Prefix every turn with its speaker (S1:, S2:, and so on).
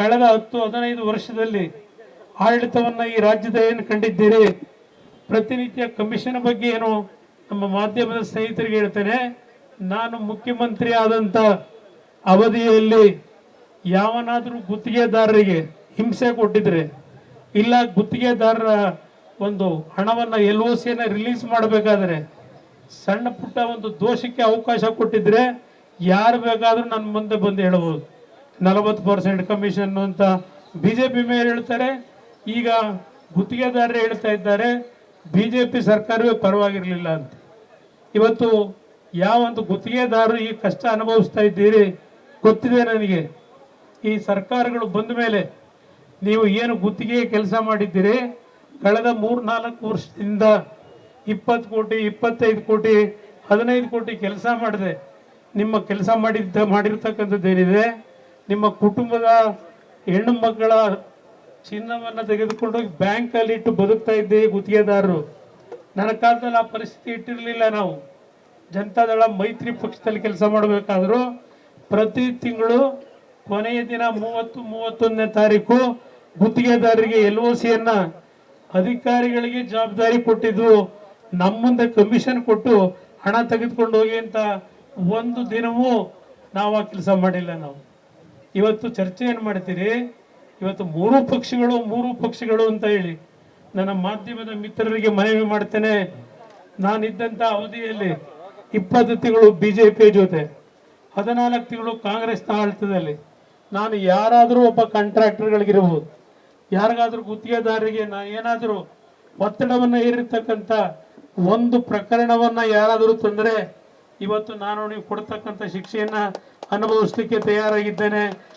S1: ಕಳೆದ ಹತ್ತು ಹದಿನೈದು ವರ್ಷದಲ್ಲಿ ಆಡಳಿತವನ್ನು ಈ ರಾಜ್ಯದ ಏನು ಕಂಡಿದ್ದೀರಿ? ಪ್ರತಿನಿತ್ಯ ಕಮಿಷನ್ ಬಗ್ಗೆ ಏನು ನಮ್ಮ ಮಾಧ್ಯಮದ ಸ್ನೇಹಿತರಿಗೆ ಹೇಳ್ತೇನೆ, ನಾನು ಮುಖ್ಯಮಂತ್ರಿ ಆದಂಥ ಅವಧಿಯಲ್ಲಿ ಯಾವನಾದರೂ ಗುತ್ತಿಗೆದಾರರಿಗೆ ಹಿಂಸೆ ಕೊಟ್ಟಿದ್ರೆ, ಇಲ್ಲ ಗುತ್ತಿಗೆದಾರರ ಒಂದು ಹಣವನ್ನು ಎಲ್ ಒ ಸಿಯನ್ನು ರಿಲೀಸ್ ಮಾಡಬೇಕಾದ್ರೆ, ಸಣ್ಣ ಪುಟ್ಟ ಒಂದು ದೋಷಕ್ಕೆ ಅವಕಾಶ ಕೊಟ್ಟಿದ್ರೆ ಯಾರು ಬೇಕಾದರೂ ನನ್ನ ಮುಂದೆ ಬಂದು ಹೇಳ್ಬೋದು. ನಲವತ್ತು ಪರ್ಸೆಂಟ್ ಕಮಿಷನ್ ಅಂತ ಬಿ ಜೆ ಪಿ ಮೇಲೆ ಹೇಳ್ತಾರೆ. ಈಗ ಗುತ್ತಿಗೆದಾರರು ಹೇಳ್ತಾ ಇದ್ದಾರೆ ಬಿ ಜೆ ಪಿ ಸರ್ಕಾರವೇ ಪರವಾಗಿರಲಿಲ್ಲ ಅಂತ. ಇವತ್ತು ಯಾವೊಂದು ಗುತ್ತಿಗೆದಾರರು ಈ ಕಷ್ಟ ಅನುಭವಿಸ್ತಾ ಇದ್ದೀರಿ ಗೊತ್ತಿದೆ ನನಗೆ. ಈ ಸರ್ಕಾರಗಳು ಬಂದ ಮೇಲೆ ನೀವು ಏನು ಗುತ್ತಿಗೆ ಕೆಲಸ ಮಾಡಿದ್ದೀರಿ? ಕಳೆದ ಮೂರು ನಾಲ್ಕು ವರ್ಷದಿಂದ ಇಪ್ಪತ್ತು ಕೋಟಿ, ಇಪ್ಪತ್ತೈದು ಕೋಟಿ, ಹದಿನೈದು ಕೋಟಿ ಕೆಲಸ ಮಾಡಿದೆ. ನಿಮ್ಮ ಕೆಲಸ ಮಾಡಿದ್ದ ಮಾಡಿರ್ತಕ್ಕಂಥದ್ದು ಏನಿದೆ ನಿಮ್ಮ ಕುಟುಂಬದ ಹೆಣ್ಣು ಮಕ್ಕಳ ಚಿನ್ನವನ್ನು ತೆಗೆದುಕೊಂಡು ಬ್ಯಾಂಕಲ್ಲಿ ಇಟ್ಟು ಬದುಕ್ತಾ ಇದ್ದೆ ಗುತ್ತಿಗೆದಾರರು. ನನ್ನ ಕಾಲದಲ್ಲಿ ಆ ಪರಿಸ್ಥಿತಿ ಇಟ್ಟಿರಲಿಲ್ಲ ನಾವು. ಜನತಾದಳ ಮೈತ್ರಿ ಪಕ್ಷದಲ್ಲಿ ಕೆಲಸ ಮಾಡಬೇಕಾದ್ರೂ ಪ್ರತಿ ತಿಂಗಳು ಕೊನೆಯ ದಿನ ಮೂವತ್ತು, ಮೂವತ್ತೊಂದನೇ ತಾರೀಕು ಗುತ್ತಿಗೆದಾರರಿಗೆ ಎಲ್ ಒ ಸಿಯನ್ನು ಅಧಿಕಾರಿಗಳಿಗೆ ಜವಾಬ್ದಾರಿ ಕೊಟ್ಟಿದ್ದು ನಮ್ಮ ಮುಂದೆ ಕಮಿಷನ್ ಕೊಟ್ಟು ಹಣ ತೆಗೆದುಕೊಂಡು ಹೋಗಿ ಅಂತ ಒಂದು ದಿನವೂ ನಾವು ಆ ಕೆಲಸ ಮಾಡಿಲ್ಲ ನಾವು. ಇವತ್ತು ಚರ್ಚೆ ಏನು ಮಾಡ್ತೀರಿ? ಇವತ್ತು ಮೂರು ಪಕ್ಷಗಳು ಮೂರು ಪಕ್ಷಗಳು ಅಂತ ಹೇಳಿ ನನ್ನ ಮಾಧ್ಯಮದ ಮಿತ್ರರಿಗೆ ಮನವಿ ಮಾಡ್ತೇನೆ. ನಾನಿದ್ದಂಥ ಅವಧಿಯಲ್ಲಿ ಇಪ್ಪತ್ತು ತಿಂಗಳು ಬಿ ಜೆ ಪಿ ಜೊತೆ, ಹದಿನಾಲ್ಕು ತಿಂಗಳು ಕಾಂಗ್ರೆಸ್ನ ಆಳ್ತದಲ್ಲಿ ನಾನು ಯಾರಾದರೂ ಒಬ್ಬ ಕಾಂಟ್ರಾಕ್ಟರ್ಗಳಿಗಿರ್ಬೋದು, ಯಾರಿಗಾದರೂ ಗುತ್ತಿಗೆದಾರರಿಗೆ ನಾ ಏನಾದರೂ ಒತ್ತಡವನ್ನು ಹೇರಿರ್ತಕ್ಕಂಥ ಒಂದು ಪ್ರಕರಣವನ್ನು ಯಾರಾದರೂ ತಂದರೆ, ಇವತ್ತು ನಾನು ನೀವು ಕೊಡ್ತಕ್ಕಂಥ ಶಿಕ್ಷೆಯನ್ನ ಅನುಭವಿಸ್ಲಿಕ್ಕೆ ತಯಾರಾಗಿದ್ದೇನೆ.